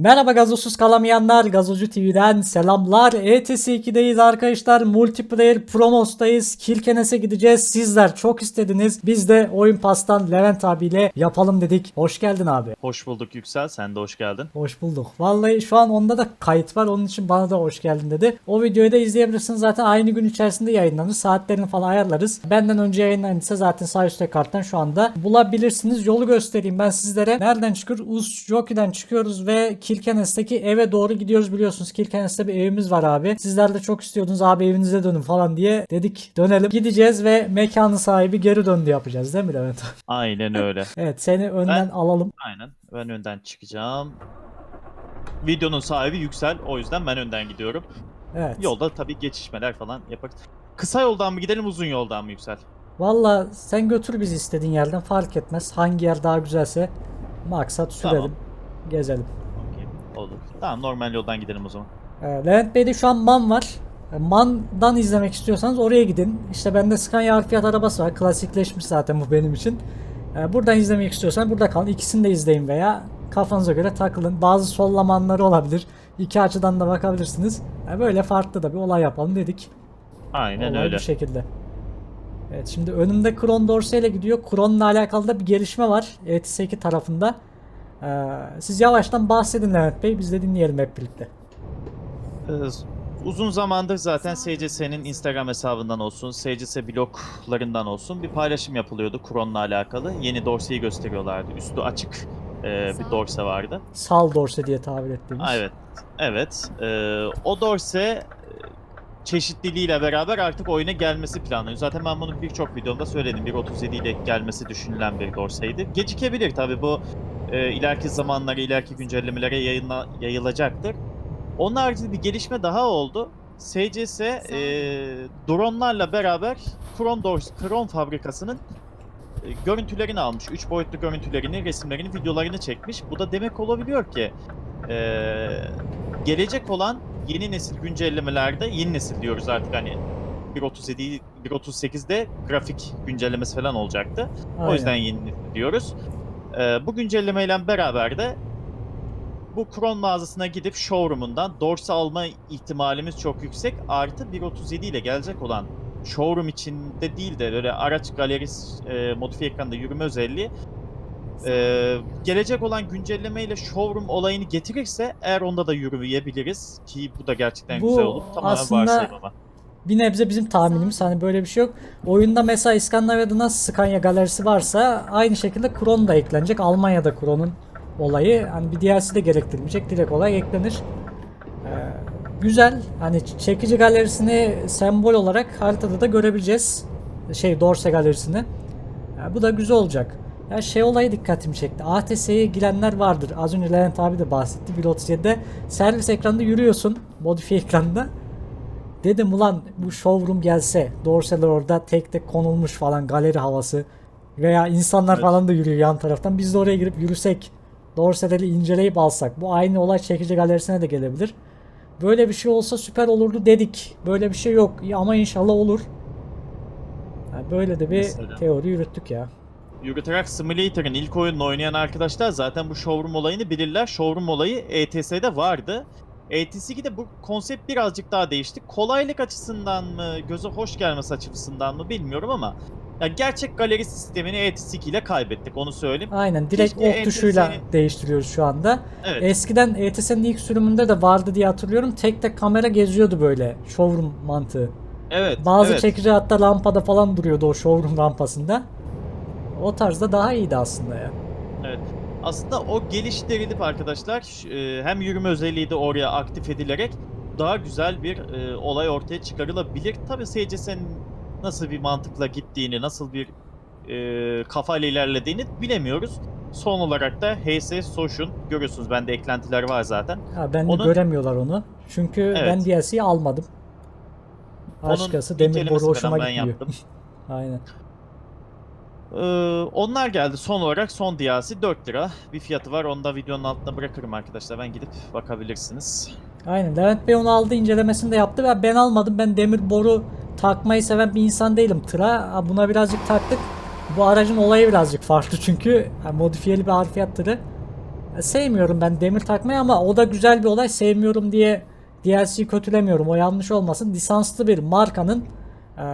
Merhaba gazozsuz kalamayanlar, Gazocu TV'den selamlar. ETS 2'deyiz arkadaşlar. Multiplayer Promos'tayız. Kilkenes'e gideceğiz. Sizler çok istediniz. Biz de Oyun Pas'tan Levent abiyle yapalım dedik. Hoş geldin abi. Hoş bulduk Yüksel. Sen de hoş geldin. Hoş bulduk. Vallahi şu an onda da kayıt var. Onun için bana da hoş geldin dedi. O videoyu da izleyebilirsiniz. Zaten aynı gün içerisinde yayınlanır. Saatlerini falan ayarlarız. Benden önce yayınlanırsa zaten sağ üstte karttan şu anda bulabilirsiniz. Yolu göstereyim ben sizlere. Nereden çıkıyoruz? Us Jockey'den çıkıyoruz ve Kilkenes'teki eve doğru gidiyoruz biliyorsunuz. Kilkenes'te bir evimiz var abi. Sizler de çok istiyordunuz abi evinize dönün falan diye. Dedik dönelim. Gideceğiz ve mekanın sahibi geri döndü yapacağız değil mi Levent? Aynen öyle. evet seni önden Ben- alalım. Aynen. Ben önden çıkacağım. Videonun sahibi Yüksel. O yüzden ben önden gidiyorum. Evet. Yolda tabii geçişmeler falan yaparız. Kısa yoldan mı gidelim uzun yoldan mı Yüksel? Valla sen götür bizi istediğin yerden fark etmez. Hangi yer daha güzelse maksat sürelim. Tamam. Gezelim. Olur. Tamam normal yoldan gidelim o zaman. Ee, Levent Bey'de şu an MAN var. Ee, MAN'dan izlemek istiyorsanız oraya gidin. İşte bende Scania Arfiat arabası var. Klasikleşmiş zaten bu benim için. Ee, buradan izlemek istiyorsan burada kalın. İkisini de izleyin veya kafanıza göre takılın. Bazı sollamanları olabilir. İki açıdan da bakabilirsiniz. Ee, böyle farklı da bir olay yapalım dedik. Aynen Olay öyle. bu şekilde. Evet şimdi önümde Kron Dorsey ile gidiyor. Kron'la alakalı da bir gelişme var. ETS2 tarafında. Ee, siz yavaştan bahsedin Levent Bey. Biz de dinleyelim hep birlikte. Ee, uzun zamandır zaten SCS'nin Instagram hesabından olsun, SCS bloglarından olsun bir paylaşım yapılıyordu Kron'la alakalı. Yeni dorseyi gösteriyorlardı. Üstü açık e, bir dorse vardı. Sal Dorsey diye tabir ettiğimiz. Evet. Evet. Ee, o dorse e, çeşitliliğiyle beraber artık oyuna gelmesi planlanıyor. Zaten ben bunu birçok videomda söyledim. 1.37 ile gelmesi düşünülen bir dorseydi. Gecikebilir tabi bu e, ileriki zamanlara, ileriki güncellemelere yayınla, yayılacaktır. Onun haricinde bir gelişme daha oldu. SCS e, dronlarla beraber Kron, Dors, Kron fabrikasının e, görüntülerini almış. 3 boyutlu görüntülerini, resimlerini, videolarını çekmiş. Bu da demek olabiliyor ki ee, gelecek olan yeni nesil güncellemelerde yeni nesil diyoruz artık hani 1.37 1.38'de grafik güncellemesi falan olacaktı. O Aynen. yüzden yeni diyoruz. Ee, bu güncellemeyle beraber de bu Kron mağazasına gidip showroom'undan dorsa alma ihtimalimiz çok yüksek. Artı 1.37 ile gelecek olan showroom içinde değil de böyle araç galerisi e, modifiye ekranda yürüme özelliği ee, gelecek olan güncellemeyle showroom olayını getirirse eğer onda da yürüyebiliriz ki bu da gerçekten Bu güzel olur. Tamamen aslında- varsayım ama. Bir nebze bizim tahminimiz. Hani böyle bir şey yok. Oyunda mesela İskandinavya'da nasıl Scania galerisi varsa aynı şekilde Kron da eklenecek. Almanya'da Kron'un olayı hani bir DLC de gerektirmeyecek. Direkt olay eklenir. Ee, güzel. Hani çekici galerisini sembol olarak haritada da görebileceğiz. Şey Dorse galerisini. Ya bu da güzel olacak. Ya şey olayı dikkatimi çekti. ATS'ye girenler vardır. Az önce Levent abi de bahsetti. 1.37'de servis ekranında yürüyorsun. Modifiye ekranda. Dedim ulan bu showroom gelse. Dorseler orada tek tek konulmuş falan galeri havası. Veya insanlar Evet. falan da yürüyor yan taraftan. Biz de oraya girip yürüsek. Dorseleri inceleyip alsak. Bu aynı olay çekici galerisine de gelebilir. Böyle bir şey olsa süper olurdu dedik. Böyle bir şey yok Ya ama inşallah olur. Ya böyle de bir Mesela. teori yürüttük ya. Euro Truck Simulator'ın ilk oyununu oynayan arkadaşlar zaten bu showroom olayını bilirler. Showroom olayı ETS'de vardı. ETS2'de bu konsept birazcık daha değişti. Kolaylık açısından mı, göze hoş gelmesi açısından mı bilmiyorum ama ya gerçek galeri sistemini ETS2 ile kaybettik onu söyleyeyim. Aynen direkt Keşke ok tuşuyla değiştiriyoruz şu anda. Evet. Eskiden ETS'nin ilk sürümünde de vardı diye hatırlıyorum. Tek tek kamera geziyordu böyle showroom mantığı. evet. Bazı evet. çekici hatta lampada falan duruyordu o showroom rampasında. O tarzda daha iyiydi aslında ya. Evet. Aslında o geliştirilip arkadaşlar ş- e, hem yürüme özelliği de oraya aktif edilerek daha güzel bir e, olay ortaya çıkarılabilir. Tabii SCS'nin nasıl bir mantıkla gittiğini, nasıl bir e, kafayla ilerlediğini bilemiyoruz. Son olarak da HS Soş'un görüyorsunuz bende eklentiler var zaten. Ha ben de Onun- göremiyorlar onu. Çünkü Evet. ben DLC'yi almadım. Açıkçası demir boru hoşuma ben gitmiyor. yaptım. Aynen. Ee, onlar geldi son olarak son DLC 4 lira bir fiyatı var. Onu da videonun altına bırakırım arkadaşlar. Ben gidip bakabilirsiniz. Aynen. Levent Bey onu aldı incelemesini de yaptı ve ben almadım. Ben demir boru takmayı seven bir insan değilim. Tıra buna birazcık taktık. Bu aracın olayı birazcık farklı çünkü ha, modifiyeli bir harfiyat tırı. Sevmiyorum ben demir takmayı ama o da güzel bir olay. Sevmiyorum diye DLC'yi kötülemiyorum. O yanlış olmasın. Lisanslı bir markanın e,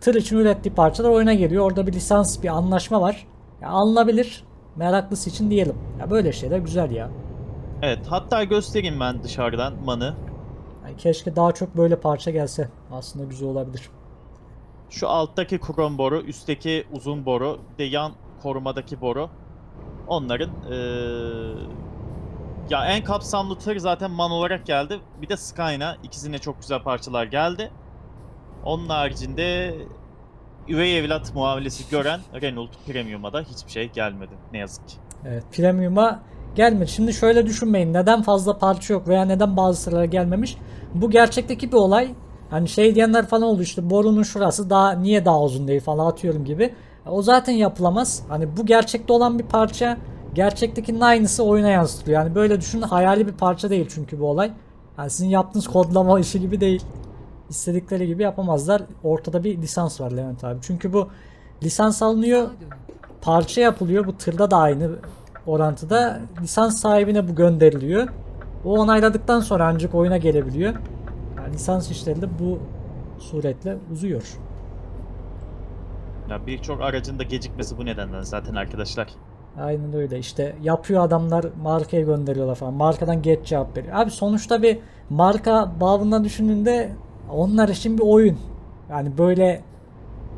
tır için ürettiği parçalar oyuna geliyor. Orada bir lisans, bir anlaşma var. Ya, alınabilir. Meraklısı için diyelim. Ya böyle şeyler güzel ya. Evet hatta göstereyim ben dışarıdan manı. Yani keşke daha çok böyle parça gelse. Aslında güzel olabilir. Şu alttaki krom boru, üstteki uzun boru, bir de yan korumadaki boru. Onların eee, ya en kapsamlı tır zaten man olarak geldi. Bir de Skyna. İkisine çok güzel parçalar geldi. Onun haricinde üvey evlat muamelesi gören Renault Premium'a da hiçbir şey gelmedi. Ne yazık ki. Evet, premium'a gelmedi. Şimdi şöyle düşünmeyin. Neden fazla parça yok veya neden bazı sıralara gelmemiş? Bu gerçekteki bir olay. Hani şey diyenler falan oldu işte borunun şurası daha niye daha uzun değil falan atıyorum gibi. O zaten yapılamaz. Hani bu gerçekte olan bir parça. Gerçektekinin aynısı oyuna yansıtılıyor. Yani böyle düşünün hayali bir parça değil çünkü bu olay. Yani sizin yaptığınız kodlama işi gibi değil. İstedikleri gibi yapamazlar. Ortada bir lisans var Levent abi. Çünkü bu lisans alınıyor parça yapılıyor. Bu tırda da aynı orantıda. Lisans sahibine bu gönderiliyor. O onayladıktan sonra ancak oyuna gelebiliyor. Yani lisans işleri de bu suretle uzuyor. Ya birçok aracın da gecikmesi bu nedenden zaten arkadaşlar. Aynen öyle. İşte yapıyor adamlar markaya gönderiyorlar falan. Markadan geç cevap veriyor. Abi sonuçta bir marka bağımından düşündüğünde onlar için bir oyun. Yani böyle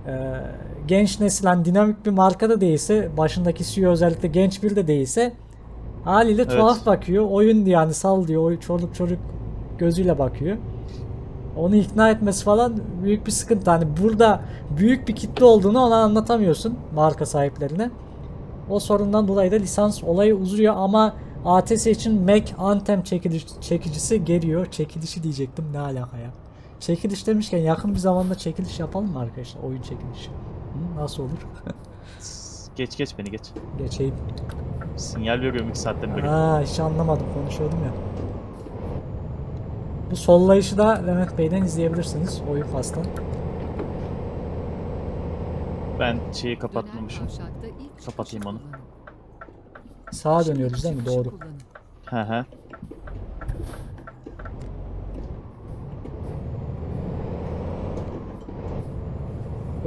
e, genç nesil hani dinamik bir marka da değilse başındaki CEO özellikle genç bir de değilse haliyle Evet. tuhaf bakıyor. Oyun diyor yani sal diyor. Çoluk çocuk gözüyle bakıyor. Onu ikna etmesi falan büyük bir sıkıntı. Hani burada büyük bir kitle olduğunu ona anlatamıyorsun marka sahiplerine. O sorundan dolayı da lisans olayı uzuyor ama ATS için Mac Anthem çekiliş, çekicisi geliyor. Çekilişi diyecektim ne alaka ya. Çekiliş demişken yakın bir zamanda çekiliş yapalım mı arkadaşlar? Oyun çekilişi. Hı, nasıl olur? Geç geç beni geç. Geçeyim. Sinyal veriyorum 2 saatten beri. Aa hiç anlamadım konuşuyordum ya. Bu sollayışı da Levent Bey'den izleyebilirsiniz. Oyun pastan. Ben şeyi kapatmamışım. Kapatayım onu. Sağa dönüyoruz değil mi? Doğru. kullanın. Hı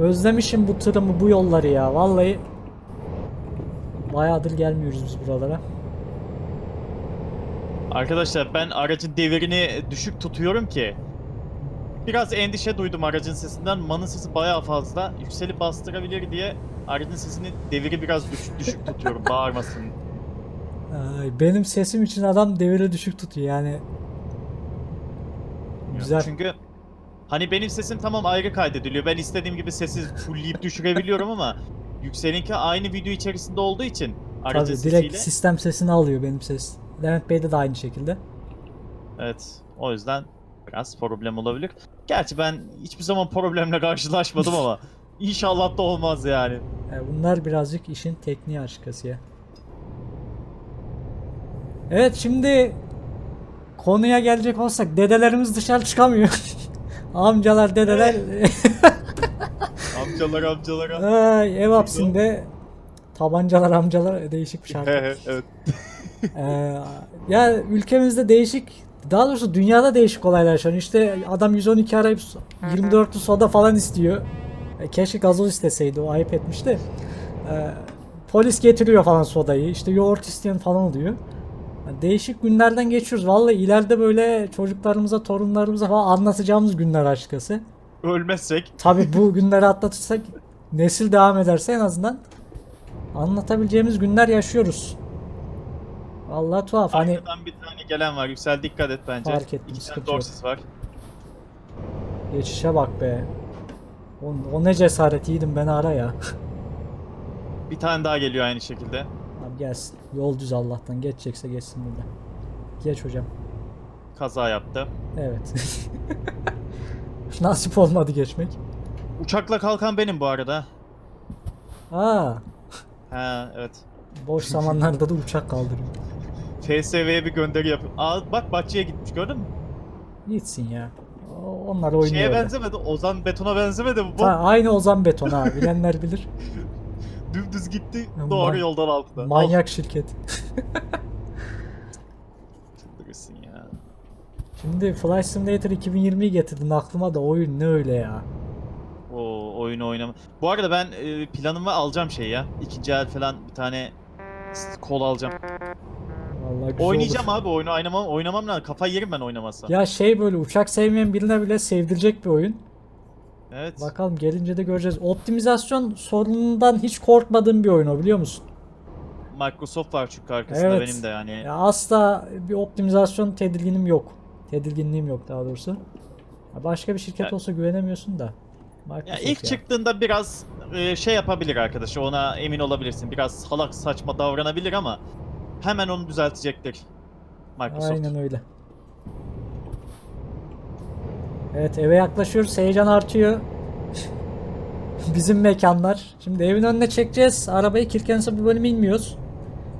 Özlemişim bu tırımı bu yolları ya. Vallahi bayağıdır gelmiyoruz biz buralara. Arkadaşlar ben aracın devirini düşük tutuyorum ki biraz endişe duydum aracın sesinden. Manın sesi bayağı fazla. Yükselip bastırabilir diye aracın sesini deviri biraz düşük, düşük tutuyorum bağırmasın. Ay, benim sesim için adam deviri düşük tutuyor yani. Güzel. Çünkü hani benim sesim tamam ayrı kaydediliyor. Ben istediğim gibi sesi fullleyip düşürebiliyorum ama Yüksel'inki aynı video içerisinde olduğu için Tabii sesiyle. direkt sistem sesini alıyor benim ses. Levent Bey'de de aynı şekilde. Evet. O yüzden biraz problem olabilir. Gerçi ben hiçbir zaman problemle karşılaşmadım ama inşallah da olmaz yani. Yani bunlar birazcık işin tekniği açıkçası ya. Evet şimdi konuya gelecek olsak dedelerimiz dışarı çıkamıyor. Amcalar dedeler Amcalar amcalara. Ay, ev hapsinde tabancalar amcalar değişik bir şarkı. evet. Ee, ya ülkemizde değişik daha doğrusu dünyada değişik olaylar yaşanıyor. İşte adam 112 arayıp 24'lü soda falan istiyor. E, keşke gazoz isteseydi o ayıp etmişti. Ee, polis getiriyor falan sodayı. İşte yoğurt isteyen falan oluyor. Yani değişik günlerden geçiyoruz. Vallahi ileride böyle çocuklarımıza, torunlarımıza falan anlatacağımız günler açıkçası. Ölmezsek. Tabi bu günleri atlatırsak nesil devam ederse en azından anlatabileceğimiz günler yaşıyoruz. Vallahi tuhaf hani Arkadan bir tane gelen var. Yüksel dikkat et bence. Fark ettim, İki tane dorsis var. geçişe bak be. O, o ne cesaret yiğidim beni ara ya. Bir tane daha geliyor aynı şekilde. Abi gelsin. Yol düz Allah'tan geçecekse geçsin burada. Geç hocam. Kaza yaptı. Evet. Nasip olmadı geçmek. Uçakla kalkan benim bu arada. Aa, Ha evet. boş zamanlarda da uçak kaldırıyor. FSV'ye bir gönderi yap. Aa bak Bahçe'ye gitmiş gördün mü? Gitsin ya. O- Onlar oynuyor. Şeye öyle. benzemedi. Ozan Beton'a benzemedi bu. Ta- aynı Ozan Beton abi. Bilenler bilir. Dümdüz gitti. Doğru man- yoldan altına. Manyak şirket. misin ya? Şimdi Flight Simulator 2020'yi getirdin aklıma da oyun ne öyle ya. O oyunu oynama. Bu arada ben e, planımı alacağım şey ya. İkinci el falan bir tane s- kol alacağım. Vallahi güzel Oynayacağım olur. abi oyunu oynamam oynamam lazım. Kafayı yerim ben oynamasa. Ya şey böyle uçak sevmeyen birine bile sevdirecek bir oyun. Evet. Bakalım gelince de göreceğiz. Optimizasyon sorunundan hiç korkmadığım bir oyun o biliyor musun? Microsoft var çünkü arkasında Evet. benim de yani. Ya asla bir optimizasyon tedirginim yok. Tedirginliğim yok daha doğrusu. Ya başka bir şirket Ya- olsa güvenemiyorsun da. Ya Microsoft ilk ya. çıktığında biraz e, şey yapabilir arkadaş. Ona emin olabilirsin. Biraz salak saçma davranabilir ama hemen onu düzeltecektir. Microsoft. Aynen öyle. Evet eve yaklaşıyoruz. Heyecan artıyor. Bizim mekanlar. Şimdi evin önüne çekeceğiz. Arabayı Kirkenes'e bu bölümü inmiyoruz.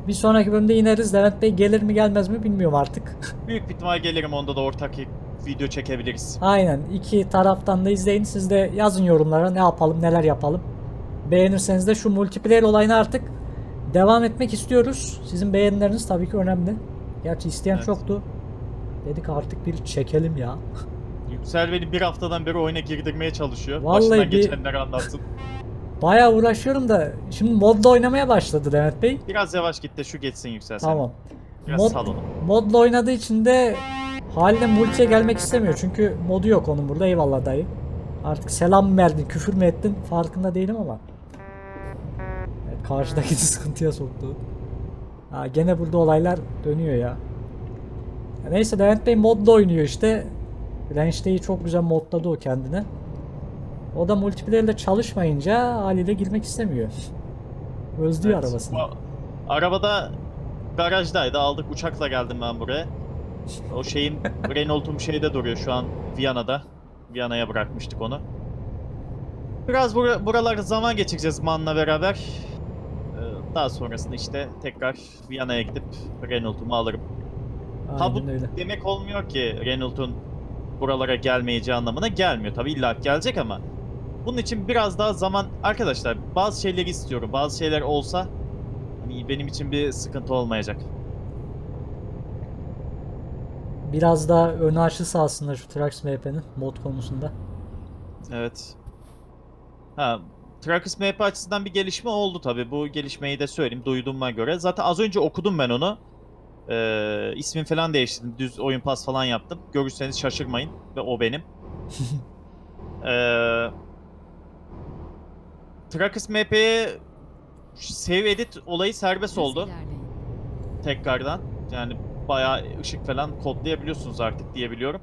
Bir sonraki bölümde ineriz. Levent Bey gelir mi gelmez mi bilmiyorum artık. Büyük bir ihtimal gelirim onda da ortak video çekebiliriz. Aynen. iki taraftan da izleyin. Siz de yazın yorumlara ne yapalım neler yapalım. Beğenirseniz de şu multiplayer olayına artık devam etmek istiyoruz. Sizin beğenileriniz tabii ki önemli. Gerçi isteyen Evet. çoktu. Dedik artık bir çekelim ya. Yüksel beni bir haftadan beri oyuna girdirmeye çalışıyor. Vallahi Başından bir- geçenleri anlatsın. Bayağı uğraşıyorum da şimdi modla oynamaya başladı Demet Bey. Biraz yavaş git de şu geçsin Yüksel sen. Tamam. Biraz Mod- sal onu. Modla oynadığı için de haliyle multiye gelmek istemiyor. Çünkü modu yok onun burada. Eyvallah dayı. Artık selam mı verdin, küfür mü ettin farkında değilim ama. Evet, karşıdaki sıkıntıya soktu. Ha, gene burada olaylar dönüyor ya. Ya Neyse Levent Bey modla oynuyor işte. Range'deyi çok güzel modladı o kendine. O da multiplayer'de çalışmayınca haliyle girmek istemiyor. Özlüyor Evet. arabasını. Bu- Arabada garajdaydı. Aldık uçakla geldim ben buraya. O şeyin Renault'um şeyde duruyor şu an Viyana'da. Viyana'ya bırakmıştık onu. Biraz bura, buralarda zaman geçireceğiz Man'la beraber. Ee, Daha sonrasında işte tekrar Viyana'ya gidip Renault'umu alırım. Ha bu Aynen öyle. demek olmuyor ki Renault'un buralara gelmeyeceği anlamına gelmiyor. Tabii illa gelecek ama bunun için biraz daha zaman arkadaşlar bazı şeyleri istiyorum. Bazı şeyler olsa hani benim için bir sıkıntı olmayacak. Biraz daha ön açısı aslında şu Trax MHP'nin mod konusunda. Evet. Ha, Trackers MP açısından bir gelişme oldu tabii. Bu gelişmeyi de söyleyeyim duyduğuma göre. Zaten az önce okudum ben onu. Ee, ismini falan değiştirdim. Düz oyun pas falan yaptım. Görürseniz şaşırmayın. Ve o benim. ee, Trackers MP'ye save edit olayı serbest oldu tekrardan. Yani bayağı ışık falan kodlayabiliyorsunuz artık diyebiliyorum.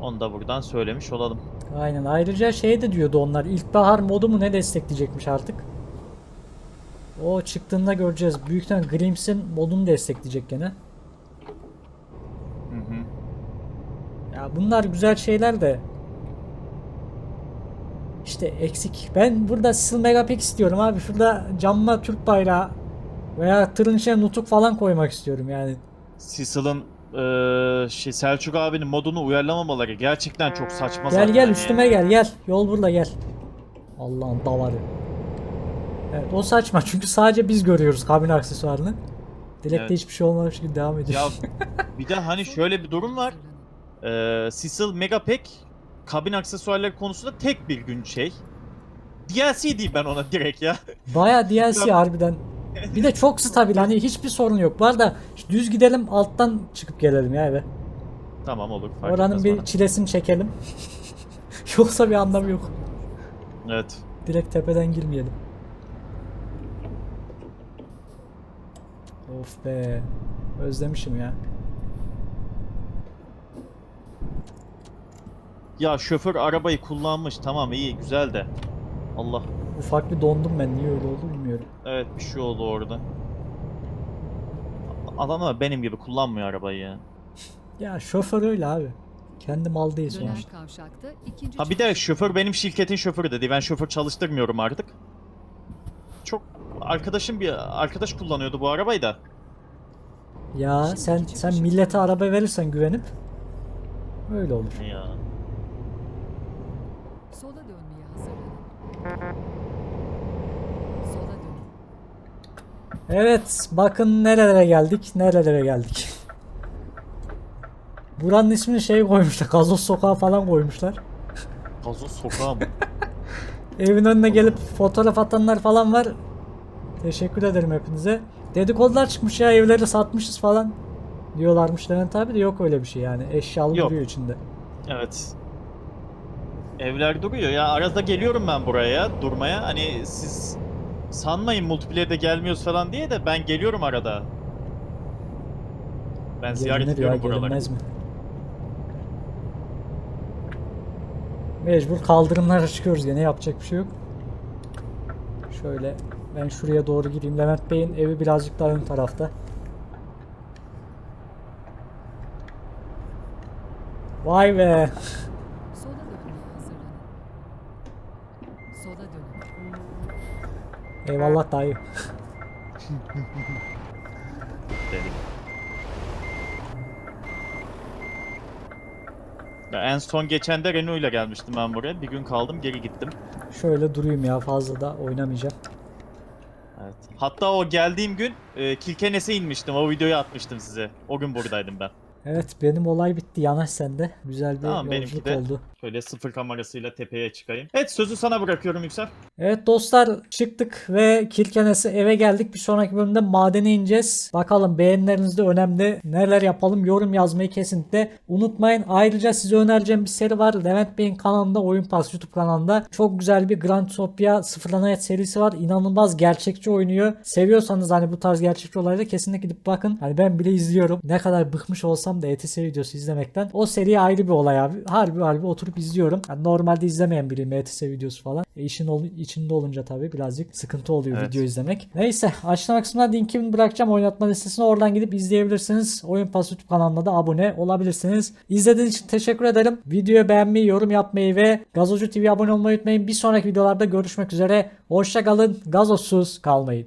Onu da buradan söylemiş olalım. Aynen. Ayrıca şey de diyordu onlar. İlkbahar modu mu ne destekleyecekmiş artık. O çıktığında göreceğiz. Büyükten Grims'in modunu destekleyecek gene. Hı hı. Ya bunlar güzel şeyler de işte eksik. Ben burada Sil Megapix istiyorum abi. Şurada camma Türk bayrağı veya tırın içine nutuk falan koymak istiyorum yani. Cecil'ın eee şey Selçuk abinin modunu uyarlamamaları gerçekten çok saçma Gel gel yani. üstüme gel gel. Yol burada gel. Allah'ın davarı. Evet o saçma çünkü sadece biz görüyoruz kabin aksesuarını. Dilek'te Evet. hiçbir şey olmamış gibi devam ediyor. Ya bir de hani şöyle bir durum var. Eee Cecil Megapack kabin aksesuarları konusunda tek bir gün şey. DLC diyeyim ben ona direkt ya. Baya DLC harbiden. Bir de çok stabil hani hiçbir sorun yok. Bu arada şu düz gidelim alttan çıkıp gelelim ya eve. tamam olur. fark Oranın etmez bir bana. çilesini çekelim. Yoksa bir anlamı yok. Evet. Direkt tepeden girmeyelim. Of be. Özlemişim ya. Ya şoför arabayı kullanmış tamam iyi güzel de. Allah. Ufak bir dondum ben. Niye öyle oldu bilmiyorum. Evet bir şey oldu orada. Adamlar benim gibi kullanmıyor arabayı ya. Ya şoför öyle abi. Kendi mal değil Döner sonuçta. kavşakta ikinci Ha bir de şoför benim şirketin şoförü dedi. Ben şoför çalıştırmıyorum artık. Arkadaşım bir arkadaş kullanıyordu bu arabayı da. Ya sen sen millete araba verirsen güvenip öyle olur. Ya. Sola dönmeye hazırlanın. Sola dönün. Evet bakın nerelere geldik nerelere geldik. Buranın ismini şey koymuşlar. Gazoz sokağı falan koymuşlar. Gazoz sokağı mı? Evin önüne gelip fotoğraf atanlar falan var. Teşekkür ederim hepinize. Dedikodular çıkmış ya evleri satmışız falan. Diyorlarmış Levent abi de yok öyle bir şey yani. Eşyalı Yok. duruyor içinde. Evet. Evler duruyor ya arada geliyorum ben buraya durmaya hani siz sanmayın multiplayer'de gelmiyoruz falan diye de ben geliyorum arada. Ben ziyaret Gelinir ya ediyorum buraları. mi? Mecbur kaldırımlara çıkıyoruz gene yapacak bir şey yok. Şöyle ben şuraya doğru gideyim. Levent Bey'in evi birazcık daha ön tarafta. Vay be. Sola hazırlanın. Sola dönün. Eyvallah dayı. dedik. Ya en son geçen de Renault ile gelmiştim ben buraya. Bir gün kaldım geri gittim. Şöyle durayım ya fazla da oynamayacağım. Hatta o geldiğim gün e, Kilkenes'e inmiştim. O videoyu atmıştım size. O gün buradaydım ben. Evet benim olay bitti. Yanaş sende. Güzel bir Tamam, benimki yolculuk de. oldu. Şöyle sıfır kamerasıyla tepeye çıkayım. Evet sözü sana bırakıyorum Yüksel. Evet dostlar çıktık ve Kirkenes'e eve geldik. Bir sonraki bölümde madene ineceğiz. Bakalım beğenileriniz de önemli. Neler yapalım yorum yazmayı kesinlikle unutmayın. Ayrıca size önereceğim bir seri var. Levent Bey'in kanalında Oyun Pas YouTube kanalında. Çok güzel bir Grand Topia sıfırdan hayat serisi var. İnanılmaz gerçekçi oynuyor. Seviyorsanız hani bu tarz gerçekçi olayları kesinlikle gidip bakın. Hani ben bile izliyorum. Ne kadar bıkmış olsam da ETS videosu izlemekten. O seri ayrı bir olay abi. Harbi harbi oturup izliyorum. Yani normalde izlemeyen biriyim ETS videosu falan. E işin ol- içinde olunca tabii birazcık sıkıntı oluyor Evet. video izlemek. Neyse açıklama kısmına linkimi bırakacağım oynatma listesine oradan gidip izleyebilirsiniz. Oyun Pas YouTube kanalına da abone olabilirsiniz. İzlediğiniz için teşekkür ederim. Videoyu beğenmeyi, yorum yapmayı ve Gazocu TV abone olmayı unutmayın. Bir sonraki videolarda görüşmek üzere. Hoşça kalın. Gazozsuz kalmayın.